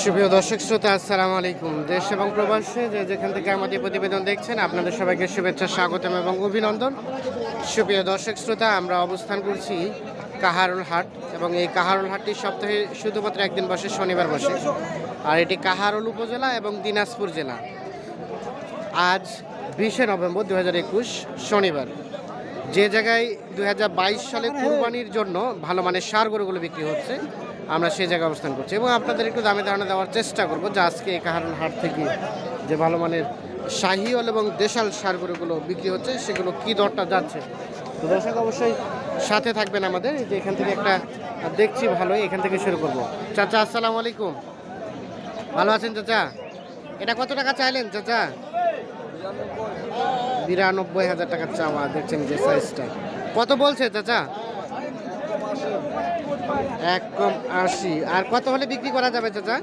সুপ্রিয় দর্শক, শ্রোতা, আসসালামু আলাইকুম। দেশ এবং প্রবাসে যে যেখান থেকে আমাদের প্রতিবেদন দেখছেন, আপনাদের সবাইকে শুভেচ্ছা, স্বাগতম এবং অভিনন্দন। সুপ্রিয় দর্শক, শ্রোতা, আমরা অবস্থান করছি কাহারুল হাট এবং এই কাহারুল হাটটি সপ্তাহে শুধুমাত্র একদিন বসে, শনিবার বসে। আর এটি কাহারুল উপজেলা এবং দিনাজপুর জেলা। আজ বিশে নভেম্বর দু হাজার একুশ, শনিবার। যে জায়গায় দু হাজার বাইশ সালে কুরবানির জন্য ভালো মানের সার গরুগুলো বিক্রি হচ্ছে আমরা সেই জায়গায় অবস্থান করছি। এবং আপনাদের একটু দামে ধারণা দেওয়ার চেষ্টা করব যে আজকে এই কাহারুল হাট থেকে যে ভালো মানের শাহিওল এবং দেশাল সার গরুগুলো বিক্রি হচ্ছে, সেগুলো কি দরটা যাচ্ছে? তো দর্শক অবশ্যই সাথে থাকবেন আমাদের। যে এখান থেকে একটা দেখছি ভালোই, এখান থেকে শুরু করব। চাচা, আসসালামু আলাইকুম। ভালো আছেন চাচা? এটা কত টাকা চাইলেন চাচা? বিরানব্বই হাজার টাকার চাওয়া, দেখছেন যে সাইজটা কত বলছে চাচা? এক কম আশি। আর কত হলে বিক্রি করা যাবে চাচা?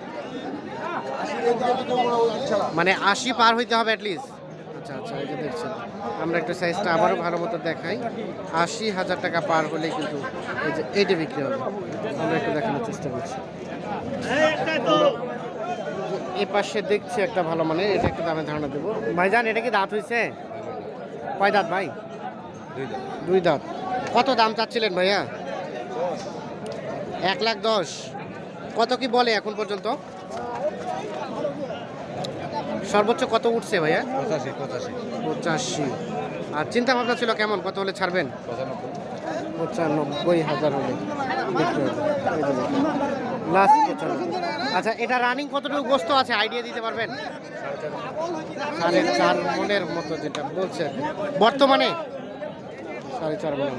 মানে আশি পার হইতে হবে অ্যাটলিস্ট আচ্ছা আচ্ছা এই যে দেখছেন। আমরা একটু সাইজটা আবারও ভালো মতো দেখাই। আশি হাজার টাকা পার হলে কিন্তু এই যে এইটা বিক্রি হবে। আমরা একটু দেখানোর চেষ্টা করছি। এই পাশে দেখছি একটা ভালো মানে এটা একটু দামে ধারণা দেবো। ভাইজান এটা কি দাঁত হয়েছে কয় দাঁত ভাই? দুই দাঁত। কত দাম চাচ্ছিলেন ভাইয়া? এক লাখ দশ। কত কি বলে এখন পর্যন্ত? সর্বোচ্চ কত উঠছে ভাইয়া? পঁচাশি পঁচাশি। পঁচাশি। আর চিন্তা ভাবনা ছিল কেমন? কত হলে ছাড়বেন? পঁচানব্বই। হাজার হলে লাস্ট পঁচানব্বই। আচ্ছা এটা রানিং কতটুকু গোস্ত আছে? আইডিয়া দিতে পারবেন? সাড়ে চার মনের মতো যেটা বলছে। বর্তমানে সাড়ে চার মনের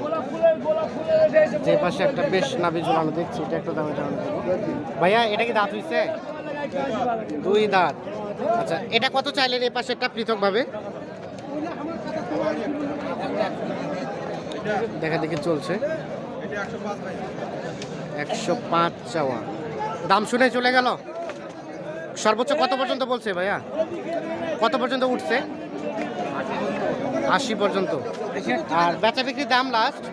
যে পাশে একটা বেশ নাবি ঝুলানো দেখছি এটা একটা দামে ঝুলানো ভাইয়া এটা কি দাঁত হইছে? দুই দাঁত। আচ্ছা এটা কত চাইলেন এই পাশে একটা পৃথকভাবে? দেখা দেখি চলছে। একশো পাঁচ চাওয়া। দাম শুনে চলে গেল? সর্বোচ্চ কত পর্যন্ত বলছে ভাইয়া? কত পর্যন্ত উঠছে? আশি পর্যন্ত। আর বেচা বিক্রির দাম লাস্ট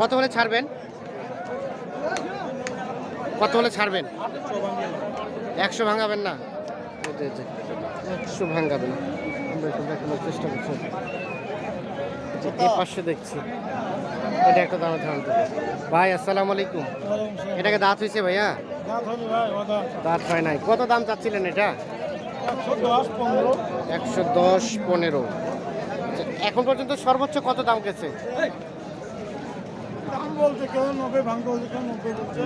কত হলে ছাড়বেন? কত হলে ছাড়বেন? একশো ভাঙাবেন না? একশো ভাঙাবেন। আমরা একটু দেখানোর চেষ্টা করছি। এই পাশে দেখছি। এটা একটা দামের ধারণ ভাই আসসালামু আলাইকুম। এটাকে দাঁত হয়েছে ভাইয়া? দাঁত হয় নাই। কত দাম চাচ্ছিলেন এটা? একশো দশ পনেরো। আচ্ছা, এখন পর্যন্ত সর্বোচ্চ কত দাম গেছে?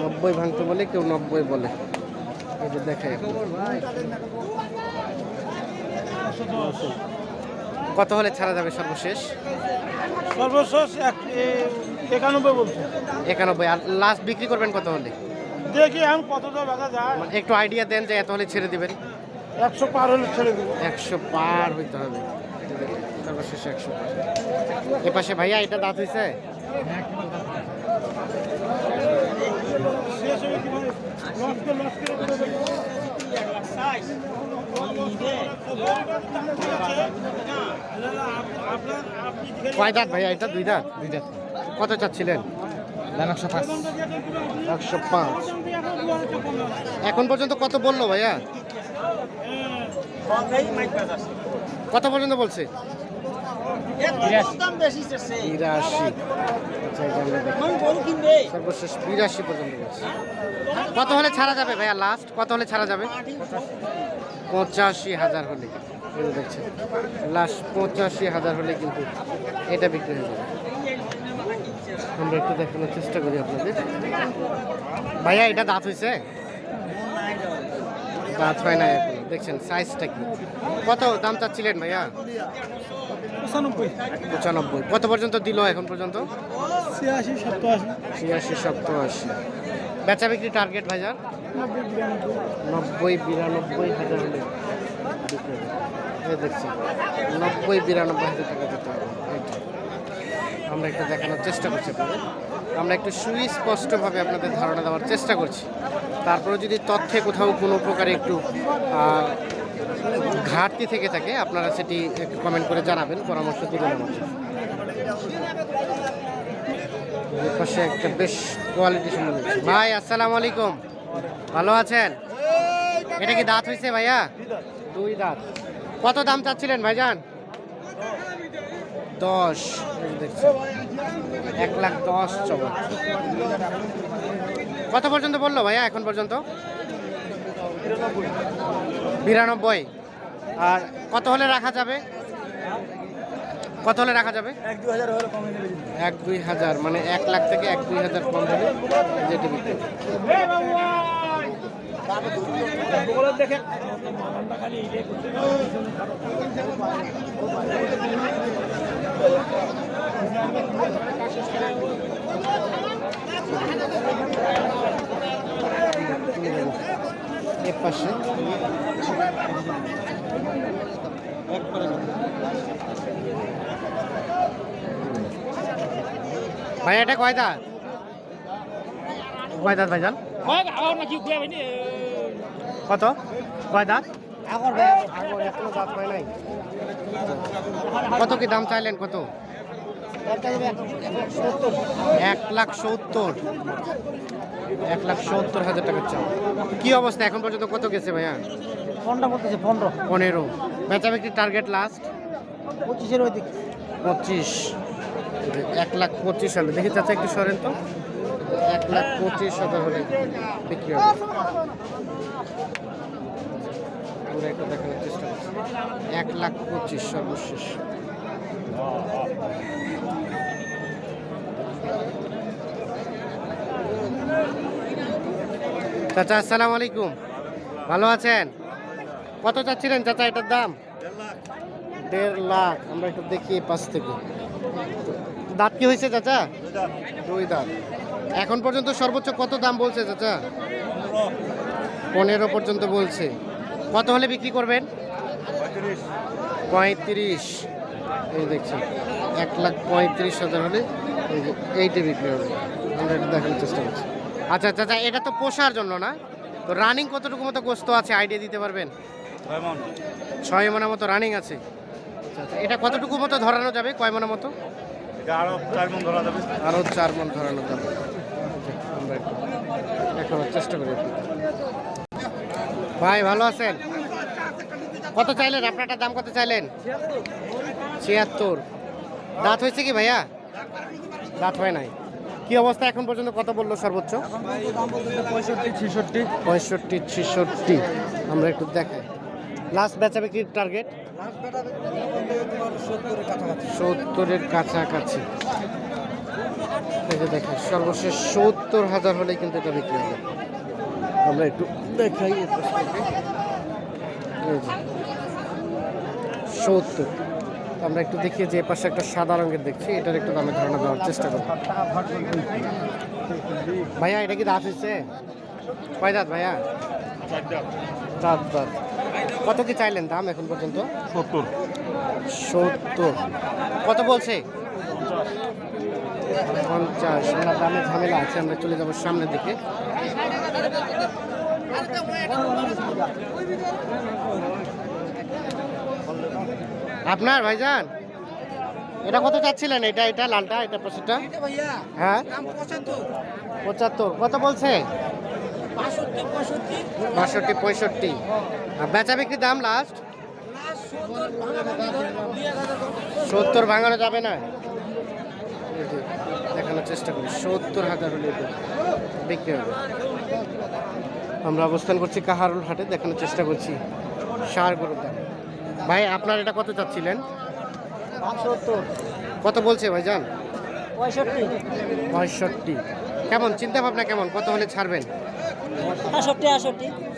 নব্বই ভাঙতে বলে কেউ নব্বই বলে দেখে কত হলে ছাড়া যাবে সর্বশেষ? সর্বশেষ এক একানব্বই বলছে। একানব্বই। আর লাস্ট বিক্রি করবেন কত হলে? দেখি এখন কতটা বাধা যায়। মানে একটু আইডিয়া দেন যে এত হলে ছেড়ে দিবেন। একশো পার হলে ছেড়ে দেবো। একশো পার হইতে হবে। সর্বশেষ একশো এ পাশে ভাইয়া এটা দাঁত হয়েছে কয় দাঁত ভাইয়া এটা? দুই দাঁত? দুই জাত কত চাচ্ছিলেন? একশো পাঁচ। একশো পাঁচ। এখন পর্যন্ত কত বলল ভাইয়া? কত পর্যন্ত বলছে? বিরাশি। আচ্ছা। সর্বশেষ বিরাশি পর্যন্ত কত হলে ছাড়া যাবে ভাইয়া লাস্ট কত হলে ছাড়া যাবে? পঁচাশি হাজার হলে দেখছেন। লাস্ট পঁচাশি হাজার হলে কিন্তু এটা বিক্রি হয়ে যাবে। আমরা একটু দেখানোর চেষ্টা করি আপনাদের। ভাইয়া এটা দাঁত হয়েছে দাঁত হয় না এখন। দেখছেন সাইজটা কি? কত দাম চাচ্ছিলেন ভাইয়া? পঁচানব্বই। পঁচানব্বই। কত পর্যন্ত দিল এখন পর্যন্ত? ছিয়াশি সপ্তাশি। ছিয়াশি সপ্তাশি। বেচা বিক্রি টার্গেট ভাইজার নব্বই বিরানব্বই। নব্বই হাজার হলে দেখছি। নব্বই বিরানব্বই হাজার টাকা দিতে হবে। আমরা একটু দেখানোর চেষ্টা করছি আপনাদের। আমরা একটু সুস্পষ্টভাবে আপনাদের ধারণা দেওয়ার চেষ্টা করছি। তারপরে যদি তথ্যে কোথাও কোনো প্রকারে একটু ঘাটতি থেকে থাকে, আপনারা সেটি একটু কমেন্ট করে জানাবেন, পরামর্শ দিবেন আমাকে পাশে একটা বেশ কোয়ালিটি সম্বন্ধে ভাই, আসসালামু আলাইকুম। ভালো আছেন? এটা কি দাঁত হয়েছে ভাইয়া? দুই দাঁত। কত দাম চাচ্ছিলেন ভাইজান? দশ এক লাখ দশ চবক কত পর্যন্ত বলল ভাইয়া এখন পর্যন্ত? বিরানব্বই। আর কত হলে রাখা যাবে? কত হলে রাখা যাবে? এক দুই হাজার মানে এক লাখ থেকে এক দুই হাজার কম হলে যেটি বিক্রি। হবে। দেখে এর পাশে। ভাই এটা কয় দাঁত? কয় দাঁত ভাইজান? কত? কয় দাঁত? কত কি দাম চাইলেন? কত? এক লাখ সত্তর। এক লাখ সত্তর হাজার টাকার চাও কি অবস্থা? এখন পর্যন্ত কত গেছে ভাইয়া? পনেরো বলতেছে পনেরো। পনেরো। বেচা বিক্রি টার্গেট লাস্ট পঁচিশের ওই দিক। পঁচিশ। এক লাখ পঁচিশ হলে। দেখি চাচা একটু সরেন তো। এক লাখ পঁচিশ হাজার হলে বিক্রি হবে। আমরা একটু দেখানোর চেষ্টা করছি। এক লাখ পঁচিশ সর্বশেষ। চাচা আসসালামু আলাইকুম ভালো আছেন? কত চাচ্ছিলেন চাচা এটার দাম? দেড় লাখ। আমরা একটু দেখি পাশ থেকে। দাঁত কি হয়েছে চাচা? দুই দাঁত। এখন পর্যন্ত সর্বোচ্চ কত দাম বলছে চাচা? পনেরো পর্যন্ত বলছে। কত হলে বিক্রি করবেন? পঁয়ত্রিশ। এই দেখছি এক লাখ পঁয়ত্রিশ হাজার হলে এই যে এইটা বিক্রি হবে। আমরা এটা দেখানোর চেষ্টা করছি। আচ্ছা চাচা এটা তো পোষার জন্য না? তো রানিং কতটুকু মতো গোস্ত আছে? আইডিয়া দিতে পারবেন? ছয় মনের মতো রানিং আছে। আচ্ছা, আচ্ছা। এটা কতটুকু মতো ধরানো যাবে? কয় মনের মতো? আরও চার মন ধরা যাবে। আরও চার মন ধরানো যাবে। আমরা একটু দেখানোর চেষ্টা করি ভাই ভালো আছেন? কত চাইলেন? আপনারটা দাম কত চাইলেন? ছিয়াত্তর। দাঁত হয়েছে কি ভাইয়া? দাঁত হয় নাই। কি অবস্থা এখন পর্যন্ত? কত বলল সর্বোচ্চ? পঁয়ষট্টি, ছেষট্টি। পঁয়ষট্টি ছেষট্টি আমরা একটু দেখাই। লাস্ট বেচা বিক্রির টার্গেট সত্তরের কাছাকাছি। যে দেখেন, সর্বশেষ সত্তর হাজার হলে কিন্তু এটা বিক্রি হবে। আমরা একটু দেখাই সত্তর। আমরা একটু দেখি যে পাশে একটা সাদা রঙের দেখছি এটার একটু দামে ধারণা দেওয়ার চেষ্টা করব। ভাইয়া এটা কি দাঁত হয়েছে? কয় দাঁত ভাইয়া? দাঁত দাঁত। কত কি চাইলেন দাম এখন পর্যন্ত? সত্তর। সত্তর। কত বলছে? পঞ্চাশ। আমরা দামে ঝামেলা আছে আমরা চলে যাব সামনের দিকে। আপনার ভাইজান? এটা কত চাচ্ছিলেন এটা? এটা লালটা এটা পাশেরটা হ্যাঁ? পঁচাত্তর। কত বলছে? বাষট্টি পঁয়ষট্টি। আর বেচা বিক্রি দাম লাস্ট সত্তর ভাঙানো যাবে না? দেখানোর চেষ্টা করি। সত্তর হাজার হলে বিক্রি হবে। আমরা অবস্থান করছি কাহারুল হাটে দেখানোর চেষ্টা করছি সার গরুর দাম। ভাই আপনার এটা কত চাচ্ছিলেন? কত বলছে ভাই যান পঁয়ষট্টি। কেমন? চিন্তা ভাবনা কেমন? কত হলে ছাড়বেন?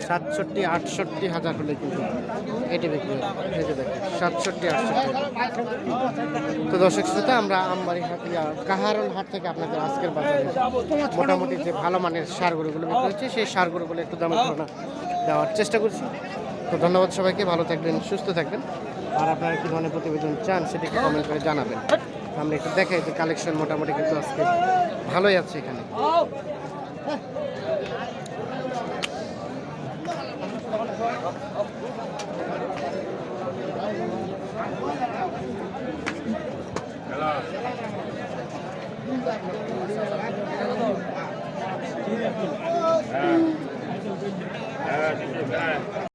সাতষট্টি আটষট্টি। হাজার হলে কিন্তু এটি বিক্রি দেখেন সাতষট্টি আটষট্টি। তো দর্শক শ্রোতা আমরা আমবাড়ি হাতিয়া কাহারল হাট থেকে আপনাদের আজকের বাজারে মোটামুটি যে ভালো মানের সার গরুগুলো বিক্রি হচ্ছে সেই সার গরুগুলো একটু দামের ধারণা দেওয়ার চেষ্টা করছি। তো ধন্যবাদ সবাইকে, ভালো থাকবেন, সুস্থ থাকবেন। আর আপনারা কী ধরনের প্রতিবেদন চান সেটাকে কমেন্ট করে জানাবেন। আমরা একটু দেখাই যে কালেকশন মোটামুটি কিন্তু আজকে ভালোই আছে এখানে।